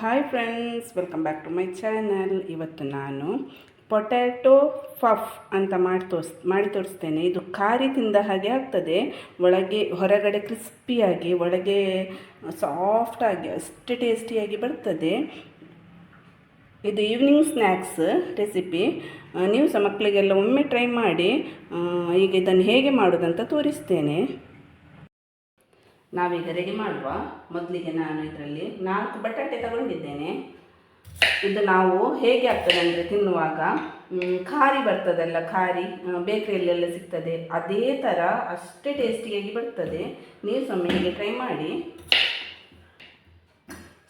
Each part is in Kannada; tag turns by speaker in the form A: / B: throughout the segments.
A: Hi friends welcome back to my channel ಇವತ್ತು ನಾನು ಪೊಟ್ಯಾಟೊ ಫಫ್ ಅಂತ ಮಾಡಿ ತೋರಿಸ್, ಮಾಡಿ ತೋರಿಸ್ತೇನೆ. ಇದು ಖಾರಿ ತಿಂದ ಹಾಗೆ ಆಗ್ತದೆ. ಒಳಗೆ, ಹೊರಗಡೆ ಕ್ರಿಸ್ಪಿಯಾಗಿ ಒಳಗೆ ಸಾಫ್ಟಾಗಿ ಅಷ್ಟು ಟೇಸ್ಟಿಯಾಗಿ ಬರ್ತದೆ. ಇದು ಈವ್ನಿಂಗ್ ಸ್ನ್ಯಾಕ್ಸ್ ರೆಸಿಪಿ ನೀವು ಸಹ ಮಕ್ಕಳಿಗೆಲ್ಲ ಒಮ್ಮೆ ಟ್ರೈ ಮಾಡಿ ಈಗ ಇದನ್ನು ಹೇಗೆ ಮಾಡೋದಂತ ತೋರಿಸ್ತೇನೆ. ನಾವೀಗ ರೆಡಿ ಮಾಡುವ. ಮೊದಲಿಗೆ ನಾನು ಇದರಲ್ಲಿ ನಾಲ್ಕು ಬಟಾಟೆ ತಗೊಂಡಿದ್ದೇನೆ. ಇದು ನಾವು ಹೇಗೆ ಆಗ್ತದೆ ಅಂದರೆ ತಿನ್ನುವಾಗ ಖಾರಿ ಬರ್ತದಲ್ಲ, ಖಾರಿ ಬೇಕರಿಯಲ್ಲೆಲ್ಲ ಸಿಗ್ತದೆ. ಅದೇ ಥರ ಅಷ್ಟೇ ಟೇಸ್ಟಿಯಾಗಿ ಬರ್ತದೆ, ನೀರು ಸೊಮ್ಮೆ ಹೀಗೆ ಟ್ರೈ ಮಾಡಿ.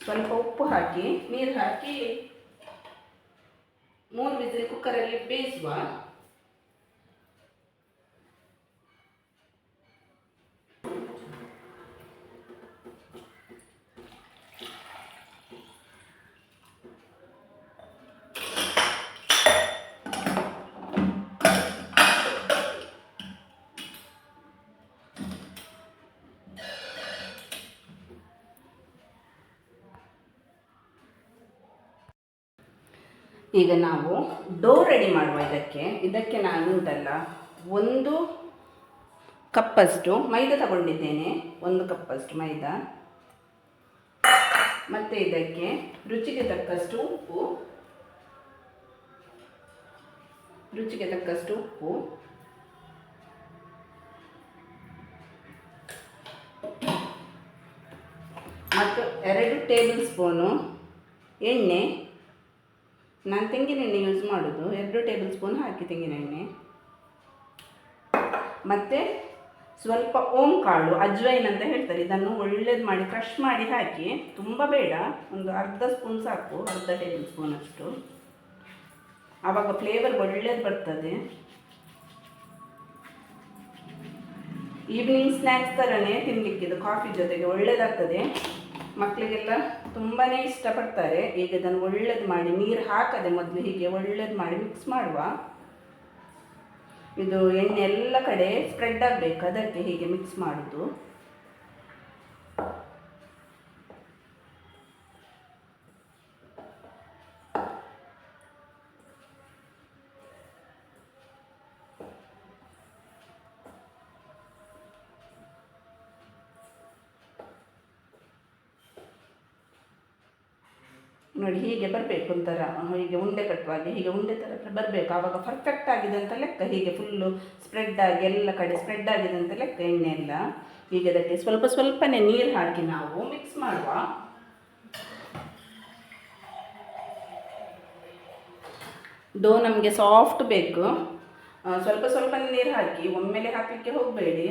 A: ಸ್ವಲ್ಪ ಉಪ್ಪು ಹಾಕಿ, ನೀರು ಹಾಕಿ, ಮೂರು ವಿಸಿಲ್ ಕುಕ್ಕರಲ್ಲಿ ಬೇಯಿಸುವ. ಈಗ ನಾವು ಡೋ ರೆಡಿ ಮಾಡುವ. ಇದಕ್ಕೆ ಇದಕ್ಕೆ ನಾನು ಉಂಟಲ್ಲ ಒಂದು ಕಪ್ಪಷ್ಟು ಮೈದಾ ತಗೊಂಡಿದ್ದೇನೆ. ಒಂದು ಕಪ್ಪಷ್ಟು ಮೈದಾ. ಮತ್ತು ಇದಕ್ಕೆ ರುಚಿಗೆ ತಕ್ಕಷ್ಟು ಉಪ್ಪು. ರುಚಿಗೆ ತಕ್ಕಷ್ಟು ಉಪ್ಪು. ಮತ್ತು ಎರಡು ಟೇಬಲ್ ಸ್ಪೂನು ಎಣ್ಣೆ. ನಾನು ತೆಂಗಿನೆಣ್ಣೆ ಯೂಸ್ ಮಾಡೋದು. ಎರಡು ಟೇಬಲ್ ಸ್ಪೂನ್ ಹಾಕಿ ತೆಂಗಿನೆಣ್ಣೆ ಮತ್ತು ಸ್ವಲ್ಪ ಓಂ ಕಾಳು ಅಜ್ವೈನ್ ಅಂತ ಹೇಳ್ತಾರೆ. ಇದನ್ನು ಒಳ್ಳೇದು ಮಾಡಿ ಕ್ರಶ್ ಮಾಡಿ ಹಾಕಿ. ತುಂಬ ಬೇಡ. ಒಂದು ಅರ್ಧ ಸ್ಪೂನ್ ಸಾಕು. ಅರ್ಧ ಟೇಬಲ್ ಸ್ಪೂನ್ ಅಷ್ಟು. ಆವಾಗ ಫ್ಲೇವರ್ ಒಳ್ಳೇದು ಬರ್ತದೆ. ಈವ್ನಿಂಗ್ ಸ್ನ್ಯಾಕ್ಸ್ ಥರನೇ ತಿನ್ನಲಿಕ್ಕಿದು ಕಾಫಿ ಜೊತೆಗೆ ಒಳ್ಳೇದಾಗ್ತದೆ. ಮಕ್ಕಳಿಗೆಲ್ಲ ತುಂಬಾ ಇಷ್ಟಪಡ್ತಾರೆ. ಈಗ ಇದನ್ನು ಒಳ್ಳೇದು ಮಾಡಿ, ನೀರು ಹಾಕದೆ ಮೊದಲು ಹೀಗೆ ಒಳ್ಳೇದು ಮಾಡಿ ಮಿಕ್ಸ್ ಮಾಡುವ. ಇದು ಎಣ್ಣೆ ಎಲ್ಲ ಕಡೆ ಸ್ಪ್ರೆಡ್ ಆಗಬೇಕು, ಅದಕ್ಕೆ ಹೀಗೆ ಮಿಕ್ಸ್ ಮಾಡೋದು. ನೋಡಿ ಹೀಗೆ ಬರಬೇಕು ಒಂಥರ, ಹೀಗೆ ಉಂಡೆ ಕಟ್ಟುವಾಗೆ, ಹೀಗೆ ಉಂಡೆ ಥರ ಬರಬೇಕು. ಆವಾಗ ಪರ್ಫೆಕ್ಟ್ ಆಗಿದೆ ಅಂತ ಲೆಕ್ಕ, ಹೀಗೆ ಫುಲ್ಲು ಸ್ಪ್ರೆಡ್ ಆಗಿ ಎಲ್ಲ ಕಡೆ ಸ್ಪ್ರೆಡ್ ಆಗಿದೆ ಅಂತ ಲೆಕ್ಕ ಎಣ್ಣೆ ಎಲ್ಲ ಹೀಗೆ ಅದಕ್ಕೆ ಸ್ವಲ್ಪ ಸ್ವಲ್ಪನೇ ನೀರು ಹಾಕಿ ನಾವು ಮಿಕ್ಸ್ ಮಾಡುವ. ಡೋ ನಮಗೆ ಸಾಫ್ಟ್ ಬೇಕು. ಸ್ವಲ್ಪ ಸ್ವಲ್ಪನೇ ನೀರು ಹಾಕಿ, ಒಮ್ಮೆಲೆ ಹಾಕಲಿಕ್ಕೆ ಹೋಗಬೇಡಿ.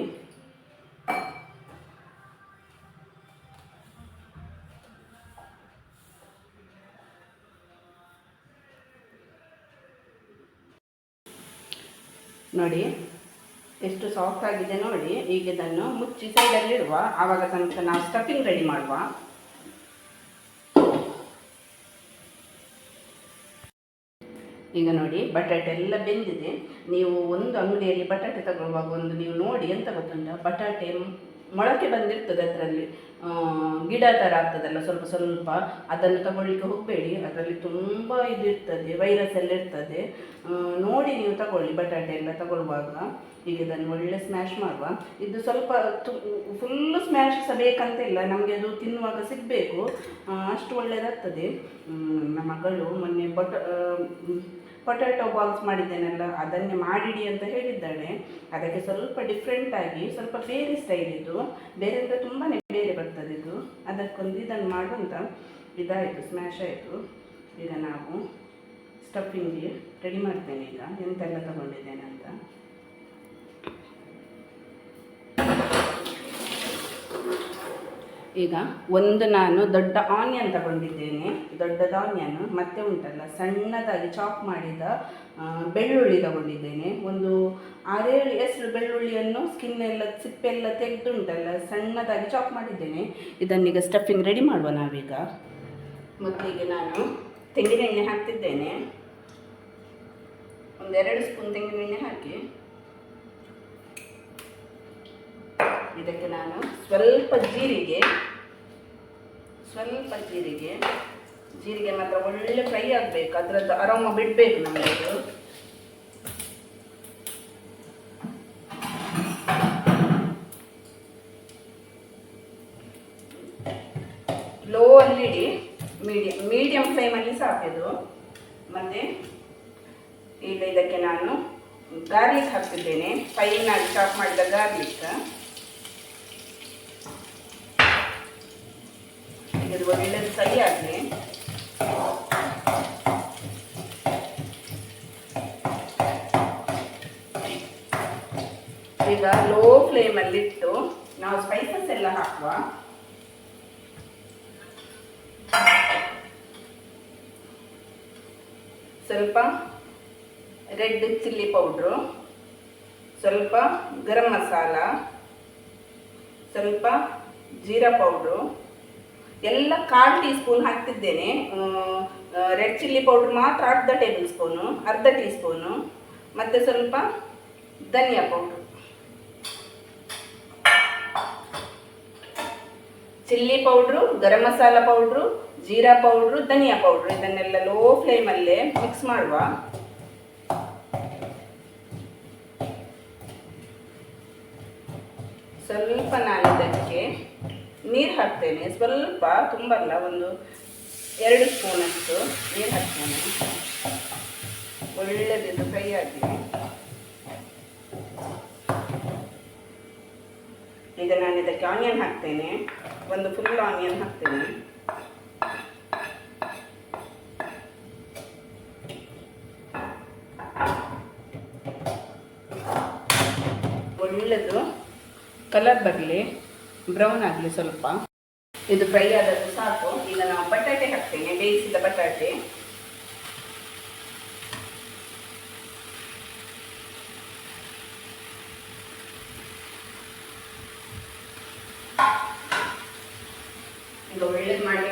A: ನೋಡಿ, ಎಷ್ಟು ಸಾಫ್ಟ್ ಆಗಿದೆ ನೋಡಿ. ಈಗ ಇದನ್ನು ಮುಚ್ಚಿ ಸೈಡಲ್ಲಿಡುವ ಆವಾಗ ತನಕ ನಾವು ಸ್ಟಫಿಂಗ್ ರೆಡಿ ಮಾಡುವ. ಈಗ ನೋಡಿ, ಬಟಾಟೆ ಎಲ್ಲ ಬೆಂದಿದೆ. ನೀವು ಒಂದು ಅಂಗಡಿಯಲ್ಲಿ ಬಟಾಟೆ ತಗೊಳ್ಳುವಾಗ ಒಂದು ನೀವು ನೋಡಿ ಎಂತ ಗೊತ್ತುಂಟ? ಬಟಾಟೆ ಮೊಳಕೆ ಬಂದಿರ್ತದೆ ಅದರಲ್ಲಿ. ಗಿಡ ಥರ ಆಗ್ತದಲ್ಲ, ಸ್ವಲ್ಪ ಸ್ವಲ್ಪ ಅದನ್ನು ತಗೊಳ್ಳಿಕ್ಕೆ ಹೋಗಬೇಡಿ. ಅದರಲ್ಲಿ ತುಂಬ ಇದು ಇರ್ತದೆ ವೈರಸ್ ಎಲ್ಲ ಇರ್ತದೆ. ನೋಡಿ ನೀವು ತಗೊಳ್ಳಿ, ಬಟಾಟೆ ಎಲ್ಲ ತಗೊಳ್ಳುವಾಗ. ಈಗ ಇದನ್ನು ಒಳ್ಳೆ ಸ್ಮ್ಯಾಶ್ ಮಾಡುವ. ಇದು ಸ್ವಲ್ಪ ಫುಲ್ಲು ಸ್ಮ್ಯಾಶ್ ಸಹ ಬೇಕಂತ ಇಲ್ಲ. ನಮಗೆ ಅದು ತಿನ್ನುವಾಗ ಸಿಗಬೇಕು. ಅಷ್ಟು ಒಳ್ಳೆಯದಾಗ್ತದೆ ನಮ್ಮ ಮಗಳು ಮೊನ್ನೆ ಬೊಟ ಪೊಟ್ಯಾಟೊ ಬಾಲ್ಸ್ ಮಾಡಿದ್ದೇನಲ್ಲ, ಅದನ್ನೇ ಮಾಡಿಡಿ ಅಂತ ಹೇಳಿದ್ದಾಳೆ. ಅದಕ್ಕೆ ಸ್ವಲ್ಪ ಡಿಫ್ರೆಂಟ್ ಆಗಿ ಸ್ವಲ್ಪ ಬೇರೆ ಸ್ಟೈಲ್ ಇದು. ಬೇರೆ ಅಂದರೆ ತುಂಬಾ ಬೇರೆ ಬರ್ತದೆ ಇದು. ಅದಕ್ಕೊಂದು ಇದನ್ನು ಮಾಡುವಂತ ಇದಾಯಿತು ಸ್ಮ್ಯಾಶ್ ಆಯಿತು. ಈಗ ನಾವು ಸ್ಟಫಿಂಗ್ಗೆ ರೆಡಿ ಮಾಡ್ತೇನೆ ಈಗ. ಎಂತೆಲ್ಲ ತಗೊಂಡಿದ್ದೇನೆ ಅಂತ. ಈಗ ಒಂದು ನಾನು ದೊಡ್ಡ ಆನಿಯನ್ ತಗೊಂಡಿದ್ದೇನೆ. ದೊಡ್ಡದ ಆನಿಯನ್ ಮತ್ತೆ ಉಂಟಲ್ಲ, ಸಣ್ಣದಾಗಿ ಚಾಪ್ ಮಾಡಿದ ಬೆಳ್ಳುಳ್ಳಿ ತಗೊಂಡಿದ್ದೇನೆ. ಒಂದು ಆರೇಳು ಹೆಸರು ಬೆಳ್ಳುಳ್ಳಿಯನ್ನು ಸ್ಕಿನ್ ಎಲ್ಲ ಸಿಪ್ಪೆಲ್ಲ ತೆಗೆದು ಉಂಟಲ್ಲ ಸಣ್ಣದಾಗಿ ಚಾಪ್ ಮಾಡಿದ್ದೇನೆ. ಇದನ್ನೀಗ ಸ್ಟಫಿಂಗ್ ರೆಡಿ ಮಾಡುವ ನಾವೀಗ. ಮೊದಲಿಗೆ ನಾನು ತೆಂಗಿನೆಣ್ಣೆ ಹಾಕ್ತಿದ್ದೇನೆ. ಒಂದೆರಡು ಸ್ಪೂನ್ ತೆಂಗಿನೆಣ್ಣೆ ಹಾಕಿ. ಇದಕ್ಕೆ ನಾನು ಸ್ವಲ್ಪ ಜೀರಿಗೆ ಸ್ವಲ್ಪ ಜೀರಿಗೆ ಜೀರಿಗೆ ಮಾತ್ರ ಒಳ್ಳೆ ಫ್ರೈ ಆಗಬೇಕು. ಅದರದ್ದು ಅರೋಮ ಬಿಡಬೇಕು ನಮಗೆ ಲೋ ಅಲ್ಲಿ ಇಡಿ. ಮೀಡಿಯಂ ಮೀಡಿಯಂ ಫ್ಲೇಮಲ್ಲಿ ಸಾಕಿದು ಮತ್ತೆ ಈಗ ಇದಕ್ಕೆ ನಾನು ಗಾರ್ಲಿಕ್ ಹಾಕ್ತಿದ್ದೇನೆ. ಫೈನಾಗಿ ಚಾಪ್ ಮಾಡಿದ ಗಾರ್ಲಿಕ್ ಇದು ಒಳ್ಳೆದು ಫ್ರೈ ಈಗ ಲೋ ಫ್ಲೇಮಲ್ಲಿಟ್ಟು ನಾವು ಸ್ಪೈಸಸ್ ಎಲ್ಲ ಹಾಕುವ. ಸ್ವಲ್ಪ ರೆಡ್ ಚಿಲ್ಲಿ ಪೌಡ್ರು, ಸ್ವಲ್ಪ ಗರಂ ಮಸಾಲ, ಸ್ವಲ್ಪ ಜೀರಾ ಪೌಡ್ರು ಎಲ್ಲ ಕಾಲು ಟೀ ಸ್ಪೂನ್ ಹಾಕ್ತಿದ್ದೇನೆ ರೆಡ್ ಚಿಲ್ಲಿ ಪೌಡ್ರ್ ಮಾತ್ರ ಅರ್ಧ ಟೇಬಲ್ ಸ್ಪೂನು ಅರ್ಧ ಟೀ ಸ್ಪೂನು ಮತ್ತು ಸ್ವಲ್ಪ dhania powder chilli powder garam masala powder jeera powder dhania powder ಇದನ್ನೆಲ್ಲ ಲೋ ಫ್ಲೇಮಲ್ಲೇ ಮಿಕ್ಸ್ ಮಾಡುವ. ಸ್ವಲ್ಪ ನಾನು ನೀರು ಹಾಕ್ತೇನೆ. ಸ್ವಲ್ಪ ತುಂಬಲ್ಲ, ಒಂದು ಎರಡು ಸ್ಪೂನಷ್ಟು ನೀರು ಹಾಕ್ತೇನೆ. ಒಳ್ಳೆದಿದ್ದು ಫ್ರೈ ಆಗಲಿ. ಈಗ ನಾನು ಇದಕ್ಕೆ ಆನಿಯನ್ ಹಾಕ್ತೇನೆ. ಒಂದು ಫುಲ್ ಆನಿಯನ್ ಹಾಕ್ತೇನೆ. ಒಳ್ಳೆದು ಕಲರ್ ಬರಲಿ. ಬ್ರೌನ್ ಆಗಲಿ ಸ್ವಲ್ಪ. ಇದು ಫ್ರೈ ಆದದ್ದು ಸಾಕು. ಈಗ ನಾವು ಬಟಾಟೆ ಹಾಕ್ತೇನೆ, ಬೇಯಿಸಿದ ಬಟಾಟೆ. ಈಗ ಒಳ್ಳೇದು ಮಾಡಿ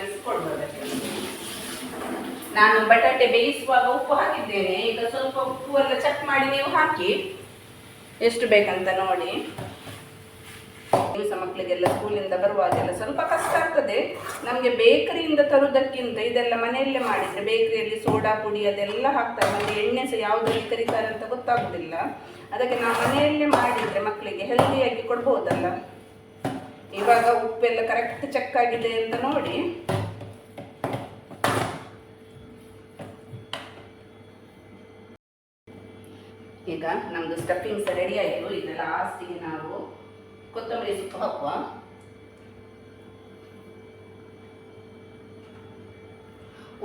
A: ನಾನು ಬಟಾಟೆ ಬೇಯಿಸುವಾಗ ಉಪ್ಪು ಹಾಕಿದ್ದೇನೆ. ಈಗ ಸ್ವಲ್ಪ ಉಪ್ಪು ಎಲ್ಲ ಚೆಕ್ ಮಾಡಿ ನೀವು ಹಾಕಿ. ಎಷ್ಟು ಬೇಕಂತ ನೋಡಿ. ದಿವಸ ಮಕ್ಕಳಿಗೆಲ್ಲ ಸ್ಕೂಲಿಂದ ಬರುವಾಗೆಲ್ಲ ಸ್ವಲ್ಪ ಕಷ್ಟ ಆಗ್ತದೆ. ನಮಗೆ ಬೇಕರಿಯಿಂದ ತರುವುದಕ್ಕಿಂತ ಇದೆಲ್ಲ ಮನೆಯಲ್ಲೇ ಮಾಡಿದರೆ ಬೇಕರಿಯಲ್ಲಿ ಸೋಡಾ ಪುಡಿ ಅದೆಲ್ಲ ಹಾಕ್ತಾರೆ. ನಮಗೆ ಎಣ್ಣೆ ಸಹ ಯಾವುದರಲ್ಲಿ ಕರೀತಾರೆ ಅಂತ ಗೊತ್ತಾಗೋದಿಲ್ಲ. ಅದಕ್ಕೆ ನಾವು ಮನೆಯಲ್ಲೇ ಮಾಡಿದರೆ ಮಕ್ಕಳಿಗೆ ಹೆಲ್ದಿಯಾಗಿ ಕೊಡ್ಬೋದಲ್ಲ. ಇವಾಗ ಉಪ್ಪೆಲ್ಲ ಕರೆಕ್ಟ್ ಚೆಕ್ ಆಗಿದೆ ಅಂತ ನೋಡಿ. ಈಗ ನಮ್ಮದು ಸ್ಟಫಿಂಗ್ಸ್ ರೆಡಿ ಆಯಿತು. ಈಗ ಆಸ್ತಿಗೆ ನಾವು ಕೊತ್ತಂಬರಿ ಸೊಪ್ಪು ಹಾಕುವ.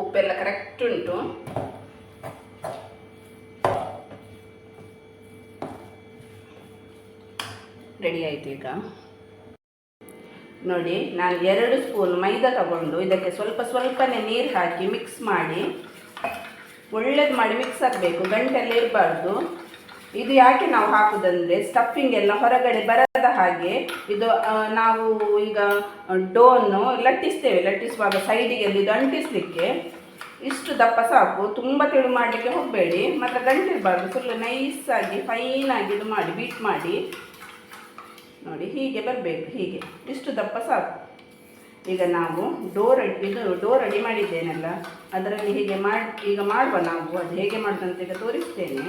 A: ಉಪ್ಪೆಲ್ಲ ಕರೆಕ್ಟ್ ಉಂಟು. ರೆಡಿ ಆಯಿತು ಈಗ. ನೋಡಿ, ನಾನು ಎರಡು ಸ್ಪೂನ್ ಮೈದಾ ತಗೊಂಡು ಇದಕ್ಕೆ ಸ್ವಲ್ಪ ಸ್ವಲ್ಪನೇ ನೀರು ಹಾಕಿ ಮಿಕ್ಸ್ ಮಾಡಿ. ಒಳ್ಳೇದು ಮಾಡಿ ಮಿಕ್ಸ್ ಆಗಬೇಕು ಗಂಟೆಲ್ಲ ಇರಬಾರ್ದು. ಇದು ಯಾಕೆ ನಾವು ಹಾಕುದಂದ್ರೆ ಸ್ಟಫಿಂಗ್ ಎಲ್ಲ ಹೊರಗಡೆ ಬರದ ಹಾಗೆ ಇದು ನಾವು ಈಗ ಡೋನ್ನು ಲಟ್ಟಿಸ್ತೇವೆ. ಲಟ್ಟಿಸುವಾಗ ಸೈಡಿಗೆ ಇದು ಅಂಟಿಸ್ಲಿಕ್ಕೆ ಇಷ್ಟು ದಪ್ಪ ಸಾಕು. ತುಂಬ ತಿಳು ಮಾಡಲಿಕ್ಕೆ ಹೋಗಬೇಡಿ. ಮತ್ತು ಗಂಟಿರಬಾರ್ದು. ಫುಲ್ ನೈಸಾಗಿ ಫೈನಾಗಿ ಇದು ಮಾಡಿ ಬೀಟ್ ಮಾಡಿ. ನೋಡಿ, ಹೀಗೆ ಬರಬೇಕು, ಹೀಗೆ. ಇಷ್ಟು ದಪ್ಪ ಸಾಕು. ಈಗ ನಾವು ಡೋ ರೆಡಿ ಇದು ಡೋ ರೆಡಿ ಮಾಡಿದ್ದೇನಲ್ಲ, ಅದರಲ್ಲಿ ಹೀಗೆ ಮಾಡಿ, ಈಗ ಮಾಡುವ ನಾವು. ಅದು ಹೇಗೆ ಮಾಡೋದಂತ ಈಗ ತೋರಿಸ್ತೇನೆ.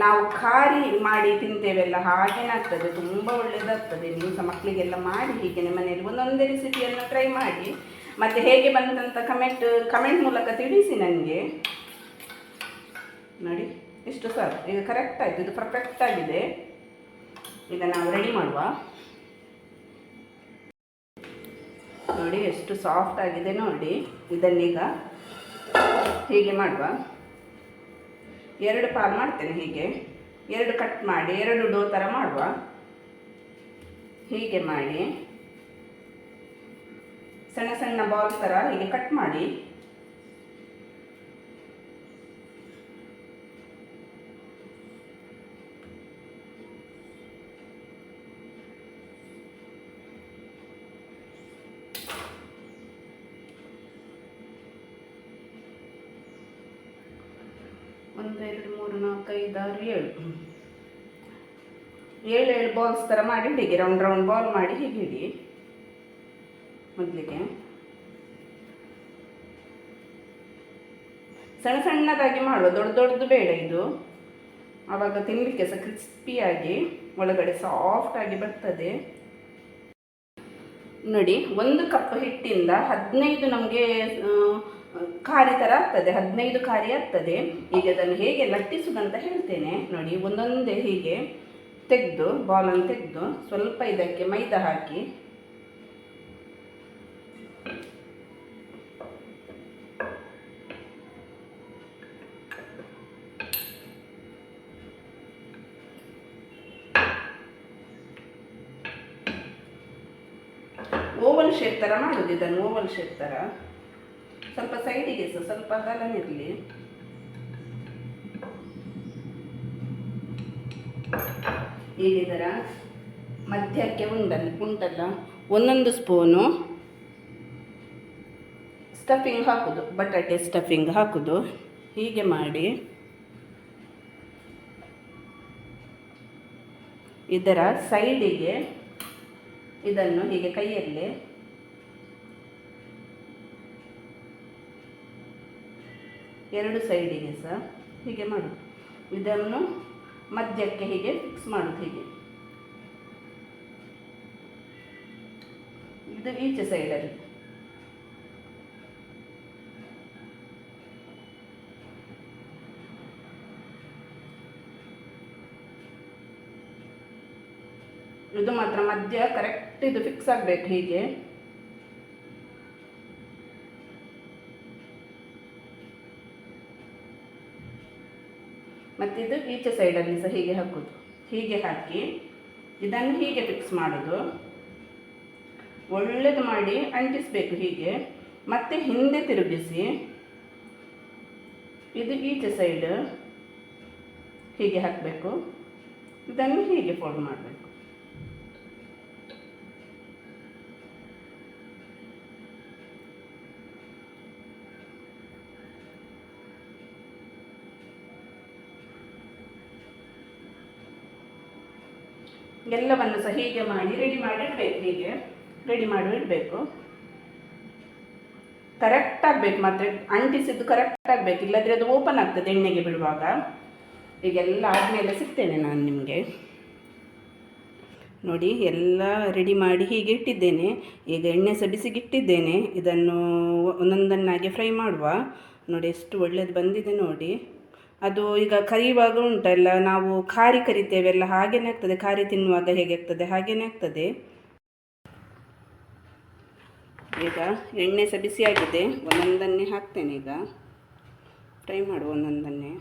A: ನಾವು ಖಾರಿ ಮಾಡಿ ತಿಂತೇವೆಲ್ಲ ಹಾಗೇನಾಗ್ತದೆ ತುಂಬ ಒಳ್ಳೆಯದಾಗ್ತದೆ ನೀವು ಸಹ ಮಕ್ಕಳಿಗೆಲ್ಲ ಮಾಡಿ ಹೀಗೆ ನಿಮ್ಮ ಮನೆಯಲ್ಲಿ ಒಂದೊಂದೇ ರೆಸಿಪಿಯನ್ನು ಟ್ರೈ ಮಾಡಿ. ಮತ್ತು ಹೇಗೆ ಬಂತಂತ ಕಮೆಂಟ್ ಕಮೆಂಟ್ ಮೂಲಕ ತಿಳಿಸಿ ನನಗೆ. ನೋಡಿ ಇಷ್ಟು ಸರ್ ಈಗ ಕರೆಕ್ಟ್ ಆಯಿತು. ಇದು ಪರ್ಫೆಕ್ಟ್ ಆಗಿದೆ. ಈಗ ನಾವು ರೆಡಿ ಮಾಡುವ. ನೋಡಿ, ಎಷ್ಟು ಸಾಫ್ಟ್ ಆಗಿದೆ ನೋಡಿ. ಇದನ್ನೀಗ ಹೀಗೆ ಮಾಡುವ. ಎರಡು ಪಾಲ್ ಮಾಡ್ತೇನೆ ಹೀಗೆ. ಎರಡು ಕಟ್ ಮಾಡಿ, ಎರಡು ಡೋ ಥರ ಮಾಡುವ. ಹೀಗೆ ಮಾಡಿ. ಸಣ್ಣ ಸಣ್ಣ ಬಾಲ್ ಥರ ಹೀಗೆ ಕಟ್ ಮಾಡಿ. ಒಂದು ಎರಡು ಮೂರು, ನಾಲ್ಕು, ಐದು, ಆರು, ಏಳು. ಏಳು ಏಳು ಬಾಲ್ಸ್ ಥರ ಮಾಡಿ ಹಿಡಿಗೆ ರೌಂಡ್ ರೌಂಡ್ ಬಾಲ್ ಮಾಡಿ ಹೀಗೆ ಹಿಡಿ. ಮೊದಲಿಗೆ. ಸಣ್ಣ ಸಣ್ಣದಾಗಿ ಮಾಡುವ, ದೊಡ್ಡ ದೊಡ್ಡದು ಬೇಡ ಇದು. ಆವಾಗ ತಿನ್ನಲಿಕ್ಕೆ ಸಹ ಕ್ರಿಸ್ಪಿಯಾಗಿ ಒಳಗಡೆ ಸಾಫ್ಟಾಗಿ ಬರ್ತದೆ. ನೋಡಿ, ಒಂದು ಕಪ್ ಹಿಟ್ಟಿಂದ ಹದಿನೈದು ನಮಗೆ ಖಾರಿ ಥರ ಆಗ್ತದೆ ಹದಿನೈದು ಖಾರಿ ಆಗ್ತದೆ ಈಗ ಅದನ್ನು ಹೇಗೆ ಲಟ್ಟಿಸುವುದಂತ ಹೇಳ್ತೇನೆ. ನೋಡಿ, ಒಂದೊಂದೇ ಹೀಗೆ ತೆಗೆದು, ಬಾಲನ್ನು ತೆಗೆದು, ಸ್ವಲ್ಪ ಇದಕ್ಕೆ ಮೈದಾ ಹಾಕಿ. ಓವಲ್ ಶೇಪ್ ಥರ ಮಾಡೋದು ಇದನ್ನು, ಓವಲ್ ಶೇಪ್ ಥರ. ಸೈಡಿಗೆ ಸಹ ಸ್ವಲ್ಪ ಅಗಲನಿರಲಿ ಈಗ ಇದರ ಮಧ್ಯಕ್ಕೆ ಉಂಡಲ್ಲ ಉಂಟಲ್ಲ? ಒಂದೊಂದು ಸ್ಪೂನು ಸ್ಟಫಿಂಗ್ ಹಾಕೋದು, ಬಟಾಟೆ ಸ್ಟಫಿಂಗ್ ಹಾಕೋದು. ಹೀಗೆ ಮಾಡಿ. ಇದರ ಸೈಡಿಗೆ ಇದನ್ನು ಹೀಗೆ ಕೈಯಲ್ಲಿ ಎರಡು ಸೈಡಿಗೆ ಸಹ ಹೀಗೆ ಮಾಡೋದು. ಇದನ್ನು ಮಧ್ಯಕ್ಕೆ ಹೀಗೆ ಫಿಕ್ಸ್ ಮಾಡೋದು ಹೀಗೆ. ಇದು ಈಚೆ ಸೈಡಲ್ಲಿ ಇದು ಮಾತ್ರ ಮಧ್ಯ ಕರೆಕ್ಟ್ ಇದು ಫಿಕ್ಸ್ ಆಗಬೇಕು ಹೀಗೆ. ಮತ್ತಿದು ಈಚೆ ಸೈಡಲ್ಲಿ ಸಹ ಹೀಗೆ ಹಾಕೋದು. ಹೀಗೆ ಹಾಕಿ ಇದನ್ನು ಹೀಗೆ ಫಿಕ್ಸ್ ಮಾಡೋದು. ಒಳ್ಳೇದು ಮಾಡಿ ಅಂಟಿಸಬೇಕು ಹೀಗೆ. ಮತ್ತೆ ಹಿಂದೆ ತಿರುಗಿಸಿ ಇದು ಈಚೆ ಸೈಡ್ ಹೀಗೆ ಹಾಕಬೇಕು. ಇದನ್ನು ಹೀಗೆ ಫೋಲ್ಡ್ ಮಾಡಬೇಕು. ಎಲ್ಲವನ್ನು ಸಹ ಹೀಗೆ ಮಾಡಿ ರೆಡಿ ಮಾಡಿ ಇಡಬೇಕು, ಹೀಗೆ ರೆಡಿ ಮಾಡಿ ಇಡಬೇಕು. ಕರೆಕ್ಟ್ ಆಗಬೇಕು ಮಾತ್ರ, ಅಂಟಿಸಿದ್ದು ಕರೆಕ್ಟ್ ಆಗಬೇಕು, ಇಲ್ಲದ್ರೆ ಅದು ಓಪನ್ ಆಗ್ತದೆ ಎಣ್ಣೆಗೆ ಬಿಡುವಾಗ. ಈಗೆಲ್ಲ ಆದಮೇಲೆ ಸಿಗ್ತೇನೆ ನಾನು ನಿಮಗೆ. ನೋಡಿ, ಎಲ್ಲ ರೆಡಿ ಮಾಡಿ ಹೀಗೆ ಇಟ್ಟಿದ್ದೇನೆ. ಈಗ ಎಣ್ಣೆ ಸಹ ಬಿಸಿಗಿಟ್ಟಿದ್ದೇನೆ ಇದನ್ನು ಒಂದೊಂದನ್ನಾಗಿ ಫ್ರೈ ಮಾಡುವ. ನೋಡಿ, ಎಷ್ಟು ಒಳ್ಳೇದು ಬಂದಿದೆ ನೋಡಿ. ಅದು ಈಗ ಕರಿಯುವಾಗ ಉಂಟಲ್ಲ, ನಾವು ಖಾರಿ ಕರಿತೇವೆಲ್ಲ ಹಾಗೇನೆ ಆಗ್ತದೆ, ಖಾರಿ ತಿನ್ನುವಾಗ ಹೇಗೆ ಆಗ್ತದೆ, ಹಾಗೇನೆ ಆಗ್ತದೆ. ಈಗ ಎಣ್ಣೆ ಸಹ ಬಿಸಿಯಾಗಿದೆ ಒಂದೊಂದನ್ನೇ ಹಾಕ್ತೇನೆ ಈಗ. ಫ್ರೈ ಮಾಡುವ ಒಂದೊಂದನ್ನೇ.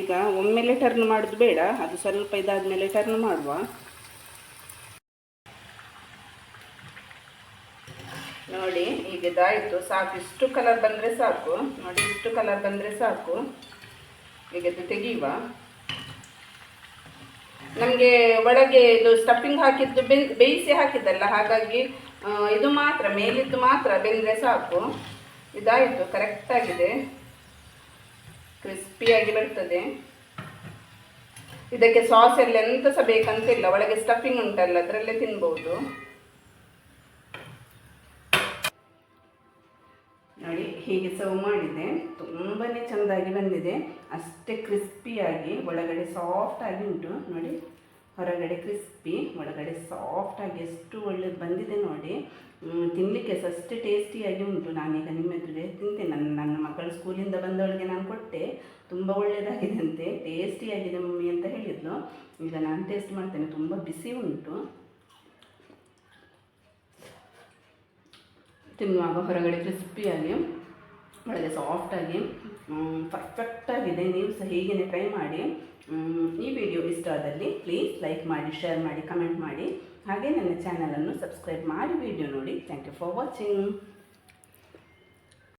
A: ಈಗ ಒಮ್ಮೆಲೆ ಟರ್ನ್ ಮಾಡೋದು ಬೇಡ, ಅದು ಸ್ವಲ್ಪ ಇದಾದಮೇಲೆ ಟರ್ನ್ ಮಾಡುವ. ನೋಡಿ, ಈಗ ಇದಾಯಿತು, ಸಾಕು. ಇಷ್ಟು ಕಲರ್ ಬಂದರೆ ಸಾಕು. ನೋಡಿ, ಇಷ್ಟು ಕಲರ್ ಬಂದರೆ ಸಾಕು. ಈಗ ಇದು ತೆಗೆಯುವ. ನಮಗೆ ಒಳಗೆ ಇದು ಸ್ಟಫಿಂಗ್ ಹಾಕಿದ್ದು ಬೆನ್ ಬೇಯಿಸಿ ಹಾಕಿದ್ದಲ್ಲ, ಹಾಗಾಗಿ ಇದು ಮಾತ್ರ, ಮೇಲಿದ್ದು ಮಾತ್ರ ಬೆಂದರೆ ಸಾಕು. ಇದಾಯಿತು ಕರೆಕ್ಟಾಗಿದೆ ಕ್ರಿಸ್ಪಿಯಾಗಿ ಬರ್ತದೆ. ಇದಕ್ಕೆ ಸಾಸ್ ಎಲ್ಲ ಎಂತ ಸಹ ಬೇಕಂತಿಲ್ಲ ಒಳಗೆ ಸ್ಟಫಿಂಗ್ ಉಂಟಲ್ಲ, ಅದರಲ್ಲೇ ತಿನ್ಬೋದು. ನೋಡಿ, ಹೀಗೆ ಸರ್ವ್ ಮಾಡಿದೆ. ತುಂಬಾ ಚೆಂದಾಗಿ ಬಂದಿದೆ. ಅಷ್ಟೇ ಕ್ರಿಸ್ಪಿಯಾಗಿ ಒಳಗಡೆ ಸಾಫ್ಟ್ ಆಗಿ ಉಂಟು. ನೋಡಿ. ಹೊರಗಡೆ ಕ್ರಿಸ್ಪಿ ಒಳಗಡೆ ಸಾಫ್ಟಾಗಿ ಎಷ್ಟು ಒಳ್ಳೇದು ಬಂದಿದೆ ನೋಡಿ. ತಿನ್ನಲಿಕ್ಕೆ ಅಷ್ಟು ಟೇಸ್ಟಿಯಾಗಿ ಉಂಟು. ನಾನೀಗ ನಿಮ್ಮ ಎದುರಿಗೆ ತಿಂತೇನೆ ನನ್ನ ನನ್ನ ಮಕ್ಕಳು ಸ್ಕೂಲಿಂದ ಬಂದವಳಿಗೆ ನಾನು ಕೊಟ್ಟೆ. ತುಂಬ ಒಳ್ಳೆಯದಾಗಿದೆ ಅಂತೆ ಟೇಸ್ಟಿಯಾಗಿದೆ ಮಮ್ಮಿ ಅಂತ ಹೇಳಿದ್ಲು. ಈಗ ನಾನು ಟೇಸ್ಟ್ ಮಾಡ್ತೇನೆ. ತುಂಬ ಬಿಸಿ ಉಂಟು. ತಿನ್ನುವಾಗ ಹೊರಗಡೆ ಕ್ರಿಸ್ಪಿಯಾಗಿ ಒಳಗೆ ಸಾಫ್ಟಾಗಿ ಪರ್ಫೆಕ್ಟಾಗಿದೆ ನೀವು ಸಹ ಹೀಗೇ ಟ್ರೈ ಮಾಡಿ. ಈ ವಿಡಿಯೋ ಇಷ್ಟ ಆದಲ್ಲಿ ಪ್ಲೀಸ್ ಲೈಕ್ ಮಾಡಿ ಶೇರ್ ಮಾಡಿ ಕಮೆಂಟ್ ಮಾಡಿ. ಹಾಗೆ ನನ್ನ ಚಾನಲನ್ನು ಸಬ್ಸ್ಕ್ರೈಬ್ ಮಾಡಿ ವಿಡಿಯೋ ನೋಡಿ. Thank you for watching